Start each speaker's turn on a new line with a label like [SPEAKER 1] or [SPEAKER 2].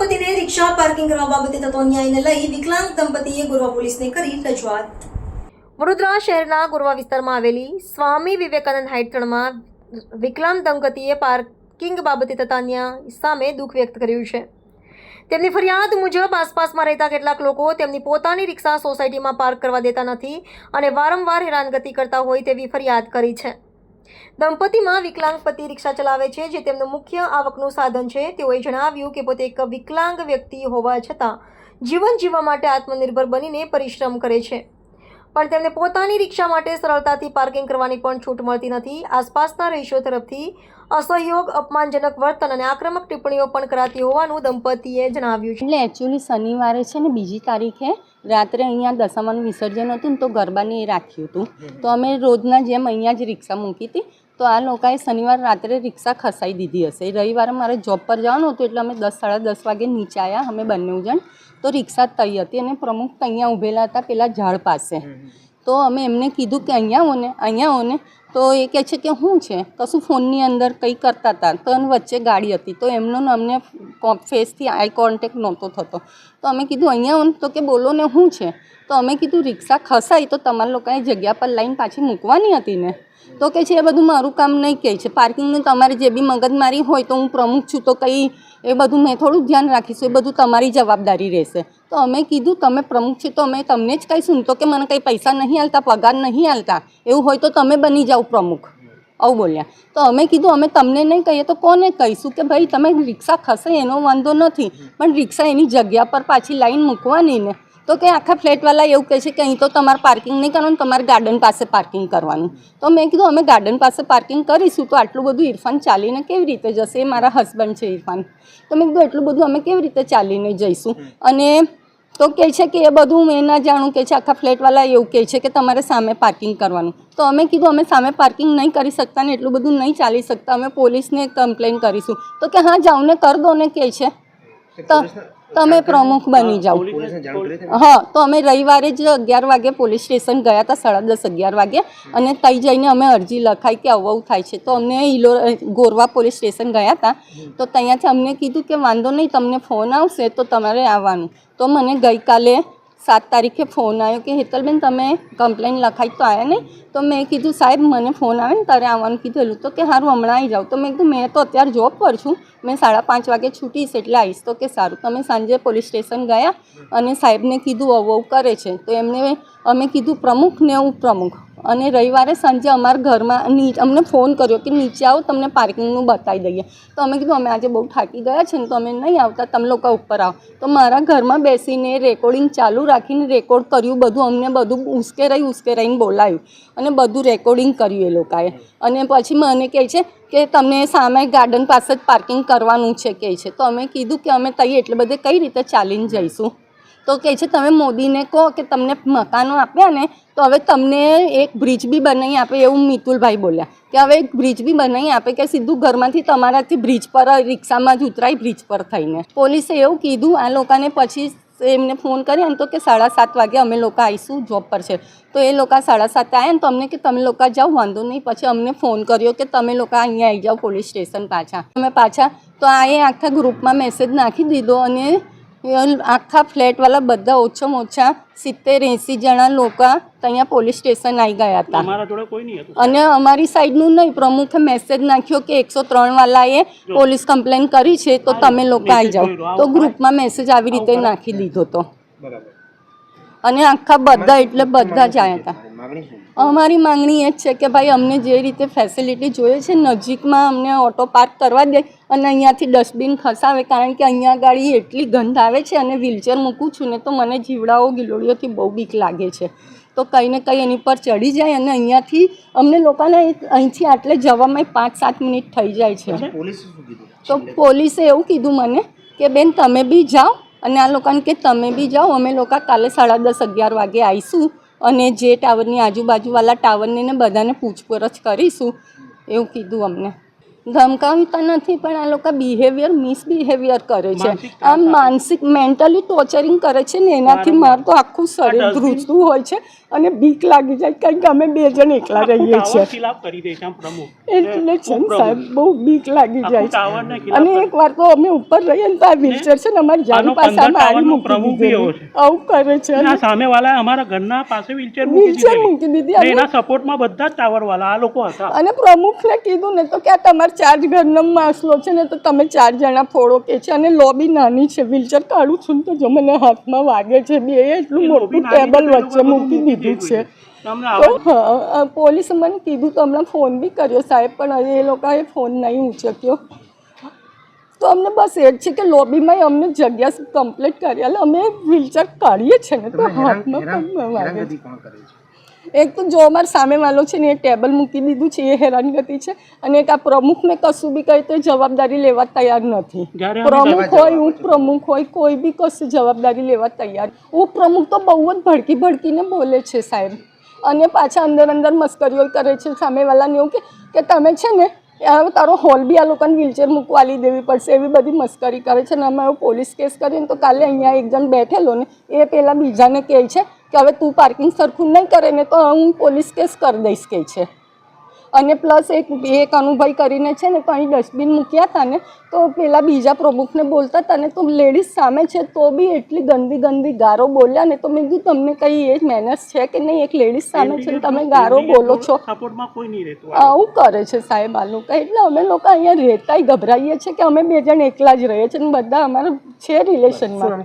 [SPEAKER 1] દંપતીને રિક્ષા parking કરવા બાબતે થતો અન્યાયને લઈ વિકલાંગ દંપતીએ ગોરવા પોલીસને કરી રજૂઆત. વડોદરા શહેરના ગોરવા વિસ્તારમાં આવેલી સ્વામી વિવેકાનંદ હાઇટ વિકલાંગ દંપતીએ પાર્કિંગ બાબતે થતા અન્યાય સામે દુઃખ વ્યક્ત કર્યું છે. તેમની ફરિયાદ મુજબ આસપાસમાં રહેતા કેટલાક લોકો તેમની પોતાની રિક્ષા સોસાયટીમાં પાર્ક કરવા દેતા નથી અને વારંવાર હેરાનગતિ કરતા હોય તેવી ફરિયાદ કરી છે. દંપતીમાં વિકલાંગ પતિ રિક્ષા ચલાવે છે, જે તેમનું મુખ્ય આવકનું સાધન છે. તેઓએ જણાવ્યું કે પોતે એક વિકલાંગ વ્યક્તિ હોવા છતાં જીવન જીવવા માટે આત્મનિર્ભર બનીને પરિશ્રમ કરે છે. પણ તેમને પોતાની રિક્ષા માટે સરળતાથી પાર્કિંગ કરવાની પણ છૂટ મળતી નથી. આસપાસના રહીશો તરફથી અસહયોગ, અપમાનજનક વર્તન અને આક્રમક ટિપ્પણીઓ પણ કરાતી હોવાનું દંપતીએ જણાવ્યું છે.
[SPEAKER 2] એટલે એકચ્યુઅલી શનિવારે છે ને બીજી તારીખે રાત્રે અહીંયા દશામાનું વિસર્જન હતું ને તો ગરબાને એ રાખ્યું હતું. તો અમે રોજના જેમ અહીંયા જ રિક્ષા મૂકી હતી. તો આ લોકોએ શનિવાર રાત્રે રિક્ષા ખસાઈ દીધી હશે. રવિવારે મારે જોબ પર જવાનું હતું એટલે અમે દસ, સાડા દસ વાગે નીચે આવ્યા અમે બંને જણ તો રિક્ષા તઈ હતી અને પ્રમુખ અહીંયા ઊભેલા હતા પેલા ઝાડ પાસે. તો અમે એમને કીધું કે અહીંયા આવો અહીંયા આવો તો એ કહે છે કે શું છે? કશું ફોનની અંદર કંઈ કરતા હતા. તો એની વચ્ચે ગાડી હતી. તો એમનો અમને ફેસથી આઈ કોન્ટેક્ટ નહોતો થતો. તો અમે કીધું, અહીંયા આવો તો કે, બોલો ને શું છે? તો અમે કીધું, રિક્ષા ખસાઈ. તો તમારા લોકોએ જગ્યા પર લાઈન પાછી મૂકવાની હતી ને. તો કે છે, એ બધું મારું કામ નહીં કહે છે. પાર્કિંગનું તમારે જે બી મગજમારી હોય તો હું પ્રમુખ છું. તો કંઈ એ બધું મેં થોડું ધ્યાન રાખીશું, એ બધું તમારી જવાબદારી રહેશે. તો અમે કીધું, તમે પ્રમુખ છે, તો અમે તમને જ કહીશું તો કે મને કંઈ પૈસા નહીં આલતા, પગાર નહીં આલતા, એવું હોય તો તમે બની જાઓ પ્રમુખ. આવું બોલ્યા. તો અમે કીધું, અમે તમને નહીં કહીએ, તો કોને કહીશું કે ભાઈ, તમે રિક્ષા ખસે, એનો વાંધો નથી, પણ રિક્ષા એની જગ્યા પર પાછી લાઈન મૂકવાની ને તો કે આખા ફ્લેટવાળા એવું કહે છે કે અહીં તો તમારે પાર્કિંગ નહીં કરવાનું તમારે ગાર્ડન પાસે પાર્કિંગ કરવાનું. તો મેં કીધું અમે ગાર્ડન પાસે પાર્કિંગ કરીશું તો આટલું બધું ઇરફાન ચાલીને કેવી રીતે જશે? એ મારા હસબન્ડ છે ઇરફાન તો મેં કીધું એટલું બધું અમે કેવી રીતે ચાલીને જઈશું? અને તો કહે છે કે એ બધું મેં ના જાણું કે છે આખા ફ્લેટવાળા એવું કહે છે કે તમારે સામે પાર્કિંગ કરવાનું. તો અમે કીધું અમે સામે પાર્કિંગ નહીં કરી શકતા ને એટલું બધું નહીં ચાલી શકતા અમે પોલીસને કમ્પ્લેન કરીશું. તો કે હા જાઉં ને કર દો ને કહે છે. તો તમે પ્રમુખ બની જાઓ હા તો અમે રવિવારે જ અગિયાર વાગે પોલીસ સ્ટેશન ગયા હતા સાડા દસ અગિયાર વાગે. અને ત્યાં જઈને અમે અરજી લખાઈ કે આવું થાય છે. તો અમને ઇલો ગોરવા પોલીસ સ્ટેશન ગયા હતા. તો ત્યાંથી અમને કીધું કે વાંધો નહીં તમને ફોન આવશે તો તમારે આવવાનું. તો મને ગઈકાલે સાત તારીખે ફોન આવ્યો કે, હેતલબેન, તમે કમ્પ્લેન લખાઈ તો આવ્યા નહીં? તો મેં કીધું, સાહેબ, મને ફોન આવે ને તારે આવવાનું કીધેલું તો કે સારું હમણાં આવી જાઉં તો મેં કીધું, મેં તો અત્યારે જોબ પર છું. મેં સાડા પાંચ વાગે છૂટીશ એટલે આવીશ. તો કે, સારું, તમે સાંજે પોલીસ સ્ટેશન ગયા અને સાહેબને કીધું આવું કરે છે. તો એમને અમે કીધું પ્રમુખ ને ઉપપ્રમુખ પ્રમુખ અને રવિવારે સાંજે અમારા ઘરમાં અમને ફોન કર્યો કે નીચે આવો, તમને પાર્કિંગનું બતાવી દઈએ. તો અમે કીધું, અમે આજે બહુ થાકી ગયા છે ને, તો અમે નહીં આવતા, તમે લોકો ઉપર આવો. તો મારા ઘરમાં બેસીને રેકોર્ડિંગ ચાલુ રાખીને રેકોર્ડ કર્યું બધું, અમને બધું ઉશ્કેરાઈ, ઉશ્કેરાઈને બોલાયું અને બધું રેકોર્ડિંગ કર્યું એ લોકોએ. અને પછી મને કહે છે કે, તમને સામે ગાર્ડન પાસે જ પાર્કિંગ કરવાનું છે, કહે છે. તો અમે કીધું કે અમે તઈ એટલે બધે કઈ રીતે ચાલીને જઈશું? તો કહે છે, તમે મોદીને કહો કે તમને મકાનો આપ્યા ને, તો હવે તમને એક બ્રિજ બી બનાવી આપે, એવું મિતુલભાઈ બોલ્યા. કે હવે એક બ્રિજ બી બનાવી આપે કે સીધું ઘરમાંથી તમારાથી બ્રિજ પર, રિક્ષામાં જ ઉતરાય બ્રિજ પર થઈને. પોલીસે એવું કીધું, આ લોકોને પછી એમને ફોન કર્યા ને તો કે સાડા સાત વાગે અમે લોકો આવીશું જોબ પર છે. તો એ લોકો સાડા સાતે આવ્યા ને તો અમને કે તમે લોકો જાઓ, વાંધો નહીં. પછી અમને ફોન કર્યો કે તમે લોકો અહીંયા આવી જાઓ પોલીસ સ્ટેશન પાછા. અમે પાછા તો આ એ આખા ગ્રુપમાં મેસેજ નાખી દીધો અને આખા ફ્લેટવાળા બધા ઓછામાં ઓછા સિત્તેર એંસી જણા લોકો ત્યાં પોલીસ સ્ટેશન આવી ગયા હતા.
[SPEAKER 3] હતું.
[SPEAKER 2] અને અમારી સાઈડનું નહીં પ્રમુખે મેસેજ નાખ્યો કે એકસો ત્રણ વાળાએ પોલીસ કમ્પ્લેન કરી છે તો તમે લોકો આવી જાઓ. તો ગ્રુપમાં મેસેજ આવી રીતે નાખી દીધો તો. અને આખા બધા એટલે બધા જ આવ્યા હતા અમારી માંગણી એ જ છે કે ભાઈ અમને જે રીતે ફેસિલિટી જોઈએ છે નજીકમાં અમને ઓટો પાર્ક કરવા દે અને અહીંયાથી ડસ્ટબિન ખસાવે કારણ કે અહીંયા ગાડી એટલી ગંધ આવે છે અને વ્હીલચેર મૂકું છું ને તો મને જીવડાઓ ગિલોડીઓથી બહુ બીક લાગે છે. તો કંઈ ને કંઈ એની પર ચડી જાય અને અહીંયાથી અમને લોકોને અહીંથી આટલે જવામાં પાંચ સાત મિનિટ થઈ જાય છે. તો પોલીસે એવું કીધું મને કે બેન તમે બી જાઓ અને આ લોકોને કે તમે બી જાઓ અમે લોકો કાલે સાડા દસ અગિયાર વાગે આવીશું અને જે ટાવરની આજુબાજુવાળા ટાવરને ને બધાને પૂછપરછ કરીશું. એવું કીધું અમને. ધમકાવતા નથી પણ આ લોકો બિહેવિયર મિસબિહેવિયર કરે છે. આમ માનસિક મેન્ટલી ટોર્ચરિંગ કરે છે ને એનાથી મારું તો આખું શરીર ધ્રુજતું હોય છે. અને બીક લાગી જાય કારણ કે અમે બે જણ એકલા રહીએ છીએ. એટલે છે ને સાહેબ બહુ બીક લાગી જાય છે. અને એક વાર તો અમે ઉપર રહીએ ને તો આ વ્હીલચેર છે ને અમારી જાન પાસે મારી મૂકી
[SPEAKER 3] છે.
[SPEAKER 2] આવું કરે છે
[SPEAKER 3] સામે વાળા અમારા ઘરના પાસે વ્હીલચેર મૂકી
[SPEAKER 2] વ્હીલચેર મૂકી દીધી.
[SPEAKER 3] ને એના સપોર્ટમાં બધા જ ટાવર વાળા આ લોકો હતા.
[SPEAKER 2] અને પ્રમુખને કીધું ને તો કે આ તમારા ચાર ઘરનો માસલો છે ને તો તમે ચાર જણા ફોડો કે છે. અને લોબી નાની છે વ્હીલચેર કાઢું છું ને તો જો મને હાથમાં વાગે છે બે એટલું મોટું ટેબલ વચ્ચે મૂકી
[SPEAKER 3] બધું
[SPEAKER 2] દીધું છે. તો પોલીસે મને કીધું તો હમણાં ફોન બી કર્યો સાહેબ પણ એ લોકોએ ફોન નહીં ઉચક્યો. તો અમને બસ એ જ છે કે લોબીમાં અમને જગ્યા કમ્પ્લીટ કરી એટલે અમે વ્હીલચેર કાઢીએ છીએ ને તો હાથમાં વાગે છે? એક તો જો અમારા સામેવાળો છે ને એ ટેબલ મૂકી દીધું છે એ હેરાનગતિ છે અને એક આ પ્રમુખને કશું બી કહે તો જવાબદારી લેવા તૈયાર નથી. પ્રમુખ હોય ઉપપ્રમુખ હોય કોઈ બી કશું જવાબદારી લેવા તૈયાર. ઉપપ્રમુખ તો બહુ જ ભડકી ભડકીને બોલે છે સાહેબ. અને પાછા અંદર અંદર મસ્કરીઓ કરે છે સામેવાળાને એવું કે તમે છે ને તારો હોલ બી આ લોકોને વ્હીલચેર મૂકવાલી દેવી પડશે એવી બધી મસ્કરી કરે છે ને અમે પોલીસ કેસ કરીને તો કાલે અહીંયા એક જણ બેઠેલો ને એ પેલા બીજાને કહે છે કે હવે તું પાર્કિંગ સરખું નહીં કરે ને તો હું પોલીસ કેસ કરી દઈશ કે છે. અને પ્લસ એક એક અનુભાઈ કરીને છે ને તો અહીં ડસ્ટબિન મૂક્યા હતા ને તો પેલા બીજા પ્રમુખને બોલતા હતા ને તો લેડીઝ સામે છે તો બી એટલી ગંદી ગંદી ગારો બોલ્યા ને. તો મેં કીધું તમને કઈ એ મેનર્સ છે કે નહીં? એક લેડીઝ સામે છે ને તમે ગારો બોલો છો. આવું કરે છે સાહેબ આ લોકો. એટલે અમે લોકો અહીંયા રહેતાય ગભરાઈએ છીએ કે અમે બે જણ એકલા જ રહીએ છીએ ને બધા અમારા છે રિલેશનમાં